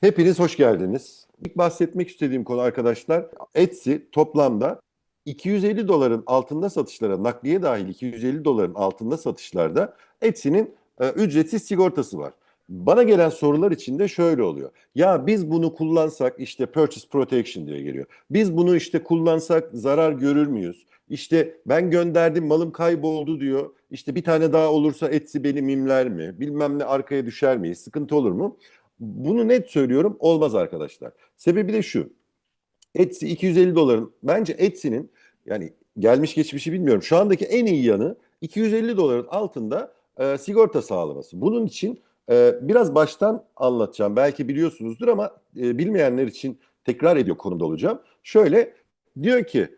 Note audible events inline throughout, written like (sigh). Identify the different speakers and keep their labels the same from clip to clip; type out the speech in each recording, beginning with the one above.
Speaker 1: Hepiniz hoş geldiniz. İlk bahsetmek istediğim konu arkadaşlar Etsy toplamda 250 doların altında satışlara, nakliye dahil 250 doların altında satışlarda Etsy'nin e, ücretsiz sigortası var. Bana gelen sorular içinde şöyle oluyor. Ya biz bunu kullansak işte purchase protection diye geliyor. Biz bunu işte kullansak zarar görür müyüz? İşte ben gönderdim malım kayboldu diyor. İşte bir tane daha olursa Etsy beni mimler mi? Bilmem ne arkaya düşer miyiz? Sıkıntı olur mu? Bunu net söylüyorum olmaz arkadaşlar. Sebebi de şu. Etsy 250 doların bence Etsy'nin yani gelmiş geçmişi bilmiyorum. Şu andaki en iyi yanı 250 doların altında e, sigorta sağlaması. Bunun için e, biraz baştan anlatacağım. Belki biliyorsunuzdur ama e, bilmeyenler için tekrar ediyor konuda olacağım. Şöyle diyor ki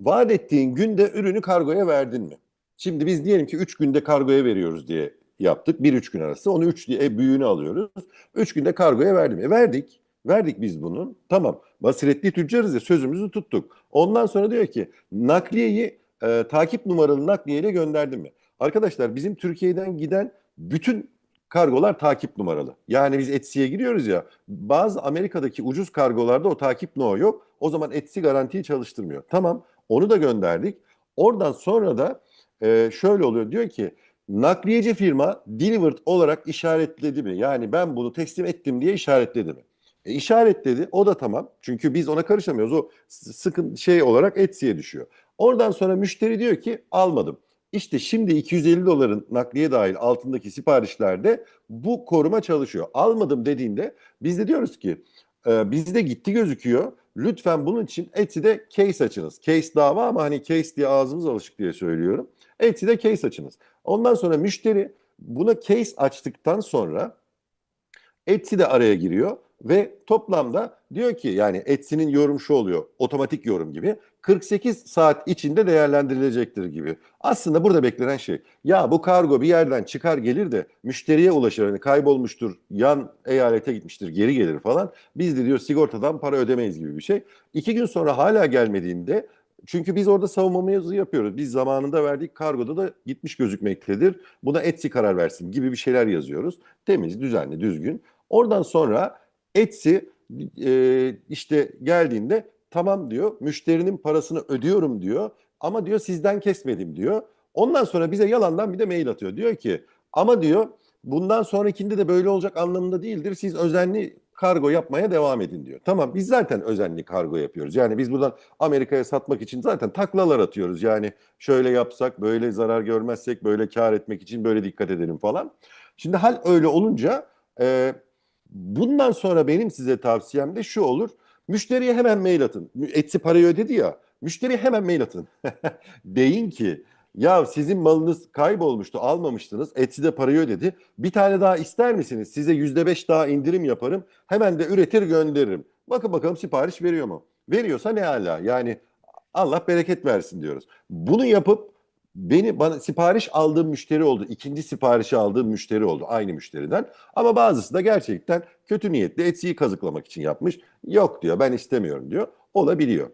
Speaker 1: vaat ettiğin günde ürünü kargoya verdin mi? Şimdi biz diyelim ki 3 günde kargoya veriyoruz diye yaptık. 1-3 gün arası. Onu 3 diye e, büyüğünü alıyoruz. 3 günde kargoya verdim. E verdik. Verdik biz bunun. Tamam. Basiretli tüccarız ya sözümüzü tuttuk. Ondan sonra diyor ki nakliyeyi e, takip numaralı nakliyeyle gönderdim mi? Arkadaşlar bizim Türkiye'den giden bütün kargolar takip numaralı. Yani biz Etsy'ye giriyoruz ya bazı Amerika'daki ucuz kargolarda o takip no yok. O zaman Etsy garantiyi çalıştırmıyor. Tamam onu da gönderdik. Oradan sonra da e, şöyle oluyor diyor ki nakliyeci firma delivered olarak işaretledi mi? Yani ben bunu teslim ettim diye işaretledi mi? E, işaretledi. O da tamam. Çünkü biz ona karışamıyoruz. O sıkın şey olarak Etsy'ye düşüyor. Oradan sonra müşteri diyor ki almadım. İşte şimdi 250 doların nakliye dahil altındaki siparişlerde bu koruma çalışıyor. Almadım dediğinde biz de diyoruz ki e, bizde gitti gözüküyor. Lütfen bunun için Etsy'de case açınız. Case dava ama hani case diye ağzımız alışık diye söylüyorum. Etsy'de case açınız. Ondan sonra müşteri buna case açtıktan sonra Etsy de araya giriyor ve toplamda diyor ki yani Etsy'nin yorum şu oluyor otomatik yorum gibi 48 saat içinde değerlendirilecektir gibi. Aslında burada beklenen şey ya bu kargo bir yerden çıkar gelir de müşteriye ulaşır hani kaybolmuştur yan eyalete gitmiştir geri gelir falan biz de diyor sigortadan para ödemeyiz gibi bir şey. İki gün sonra hala gelmediğinde çünkü biz orada savunmamızı yapıyoruz. Biz zamanında verdiği kargoda da gitmiş gözükmektedir. Buna Etsy karar versin gibi bir şeyler yazıyoruz. Temiz, düzenli, düzgün. Oradan sonra Etsy e, işte geldiğinde tamam diyor müşterinin parasını ödüyorum diyor ama diyor sizden kesmedim diyor. Ondan sonra bize yalandan bir de mail atıyor. Diyor ki ama diyor bundan sonrakinde de böyle olacak anlamında değildir. Siz özenli kargo yapmaya devam edin diyor. Tamam biz zaten özenli kargo yapıyoruz. Yani biz buradan Amerika'ya satmak için zaten taklalar atıyoruz. Yani şöyle yapsak, böyle zarar görmezsek, böyle kar etmek için böyle dikkat edelim falan. Şimdi hal öyle olunca e, bundan sonra benim size tavsiyem de şu olur. Müşteriye hemen mail atın. Etsy parayı ödedi ya. Müşteriye hemen mail atın. (laughs) Deyin ki ya sizin malınız kaybolmuştu almamıştınız. Etsy'de parayı ödedi. Bir tane daha ister misiniz? Size yüzde beş daha indirim yaparım. Hemen de üretir gönderirim. Bakın bakalım sipariş veriyor mu? Veriyorsa ne hala. Yani Allah bereket versin diyoruz. Bunu yapıp beni bana sipariş aldığım müşteri oldu. İkinci siparişi aldığım müşteri oldu aynı müşteriden. Ama bazısı da gerçekten kötü niyetli Etsy'yi kazıklamak için yapmış. Yok diyor ben istemiyorum diyor. Olabiliyor.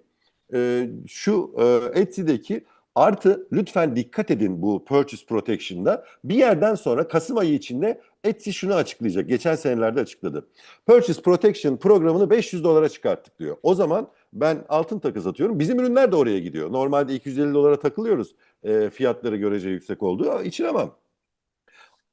Speaker 1: Ee, şu e, Etsy'deki Artı lütfen dikkat edin bu Purchase Protection'da. Bir yerden sonra Kasım ayı içinde Etsy şunu açıklayacak. Geçen senelerde açıkladı. Purchase Protection programını 500 dolara çıkarttık diyor. O zaman ben altın takı satıyorum. Bizim ürünler de oraya gidiyor. Normalde 250 dolara takılıyoruz. E, fiyatları görece yüksek olduğu için ama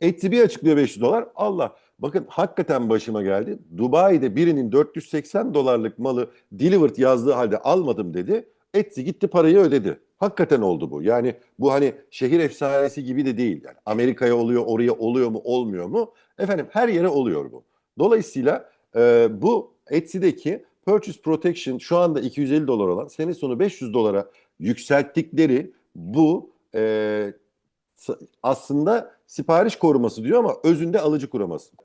Speaker 1: Etsy bir açıklıyor 500 dolar. Allah bakın hakikaten başıma geldi. Dubai'de birinin 480 dolarlık malı delivered yazdığı halde almadım dedi. Etsy gitti parayı ödedi. Hakikaten oldu bu. Yani bu hani şehir efsanesi gibi de değil. Yani Amerika'ya oluyor, oraya oluyor mu, olmuyor mu? Efendim her yere oluyor bu. Dolayısıyla e, bu Etsy'deki Purchase Protection şu anda 250 dolar olan sene sonu 500 dolara yükselttikleri bu e, aslında sipariş koruması diyor ama özünde alıcı koruması.